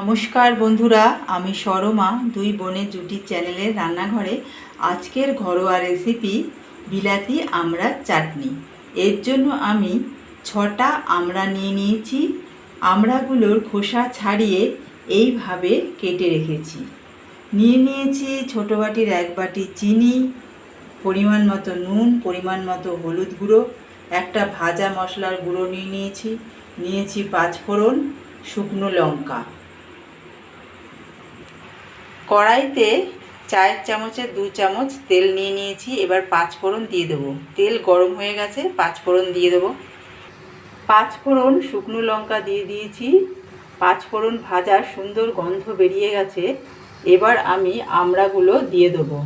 নমস্কার বন্ধুরা, আমি সরমা, দুই বোনের জুটি চ্যানেলের রান্নাঘরে। আজকের ঘরোয়া রেসিপি বিলাতি আমড়ার চাটনি। এর জন্য আমি ছটা আমড়া নিয়ে নিয়েছি। আমড়াগুলোর খোসা ছাড়িয়ে এইভাবে কেটে রেখেছি। নিয়ে নিয়েছি ছোটো বাটির এক বাটি চিনি, পরিমাণ মতো নুন, পরিমাণ মতো হলুদ গুঁড়ো, একটা ভাজা মশলার গুঁড়ো নিয়ে নিয়েছি। নিয়েছি পাঁচফোড়ন শুকনো লঙ্কা। কড়াইতে চায়ের চামচে দু চামচ তেল নিয়ে নিয়েছি। এবার পাঁচ ফোড়ন দিয়ে দেবো। তেল গরম হয়ে গেছে, পাঁচ ফোড়ন দিয়ে দেবো। পাঁচ ফোড়ন শুকনো লঙ্কা দিয়ে দিয়েছি। পাঁচ ফোড়ন ভাজার সুন্দর গন্ধ বেরিয়ে গেছে। এবার আমি আমড়াগুলো দিয়ে দেবো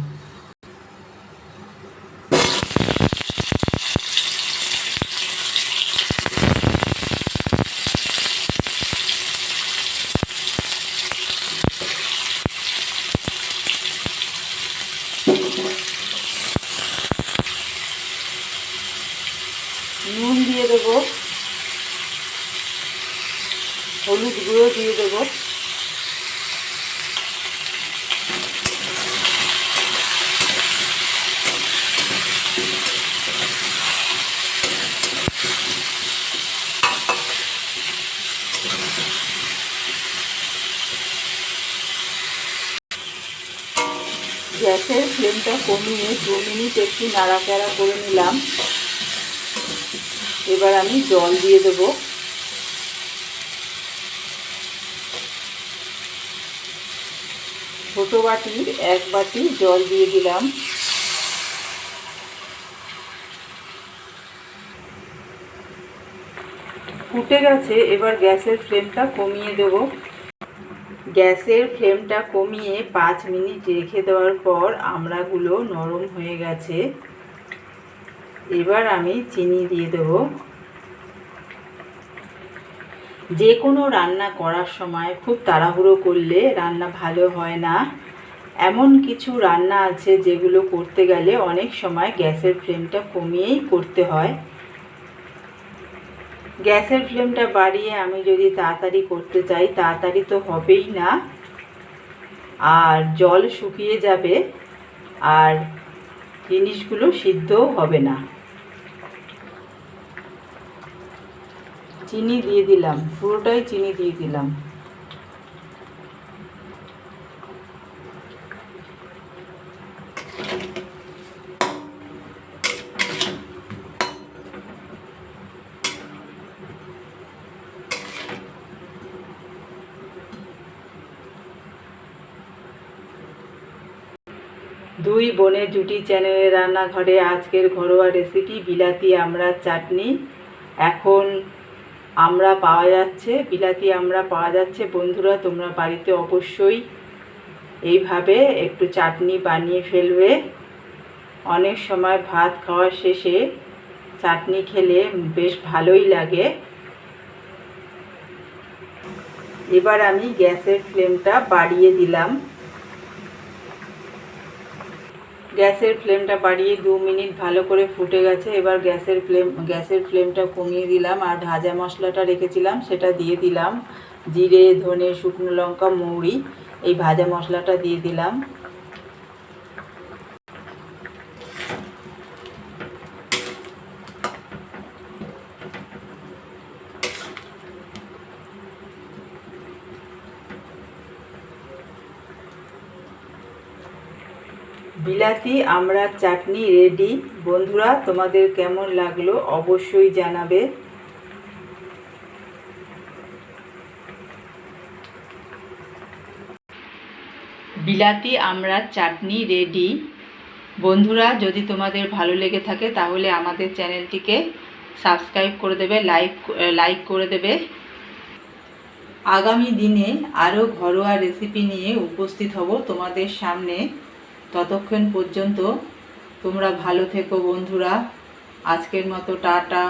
নুন দিয়ে দেবো। হলুদ গুঁড়ো দিয়ে দেবো। গ্যাসের ফ্লেমটা কমিয়ে দু মিনিট একটু নাড়াচাড়া করে নিলাম। এবার আমি জল দিয়ে দেব। ছোট বাটির এক বাটি জল দিয়ে দিলাম। ফুটে গেছে, এবার গ্যাসের ফ্লেমটা কমিয়ে দেব। গ্যাসের ফ্লেমটা কমিয়ে পাঁচ মিনিট রেখে দেওয়ার পর আমড়াগুলো নরম হয়ে গেছে। এবার আমি চিনি দিয়ে দেব। যে কোনো রান্না করার সময় খুব তাড়াহুড়ো করলে রান্না ভালো হয় না। এমন কিছু রান্না আছে যেগুলো করতে গেলে অনেক সময় গ্যাসের ফ্লেমটা কমিয়েই করতে হয়। গ্যাসের ফ্লেমটা বাড়িয়ে আমি যদি তাড়াতাড়ি করতে চাই, তাড়াতাড়ি তো হবেই না। আর জল শুকিয়ে যাবে, আর জিনিসগুলো সিদ্ধও হবে না। চিনি দিয়ে দিলাম, পুরোটাই চিনি দিয়ে দিলাম। দুই বোনের জুটি চ্যানেলের রান্নাঘরে আজকের ঘরোয়া রেসিপি বিলাতি আমড়ার চাটনি। এখন আমরা পাওয়া যাচ্ছে, বিলাতি আমরা পাওয়া যাচ্ছে। বন্ধুরা, তোমরা বাড়িতে অবশ্যই এইভাবে একটু চাটনি বানিয়ে ফেলবে। অনেক সময় ভাত খাওয়ার শেষে চাটনি খেলে বেশ ভালোই লাগে। এবার আমি গ্যাসের ফ্লেমটা বাড়িয়ে দিলাম। গ্যাসের ফ্লেমটা বাড়িয়ে দু মিনিট ভালো করে ফুটে গেছে। এবার গ্যাসের ফ্লেম, গ্যাসের ফ্লেমটা কমিয়ে দিলাম আর ভাজা মশলাটা রেখেছিলাম, সেটা দিয়ে দিলাম। জিরে, ধনে, শুকনো লঙ্কা, মৌরি, এই ভাজা মশলাটা দিয়ে দিলাম। বিলাতি আমড়ার চাটনি রেডি বন্ধুরা, তোমাদের কেমন লাগল অবশ্যই জানাবে। বিলাতি আমড়ার চাটনি রেডি বন্ধুরা, যদি তোমাদের ভালো লেগে থাকে, তাহলে আমাদের চ্যানেলটিকে সাবস্ক্রাইব করে দেবে লাইক লাইক করে দেবে। আগামী দিনে আরও ঘরোয়া রেসিপি নিয়ে উপস্থিত হব তোমাদের সামনে। ততক্ষণ পর্যন্ত তোমরা ভালো থেকো বন্ধুরা। আজকের মতো টাটা।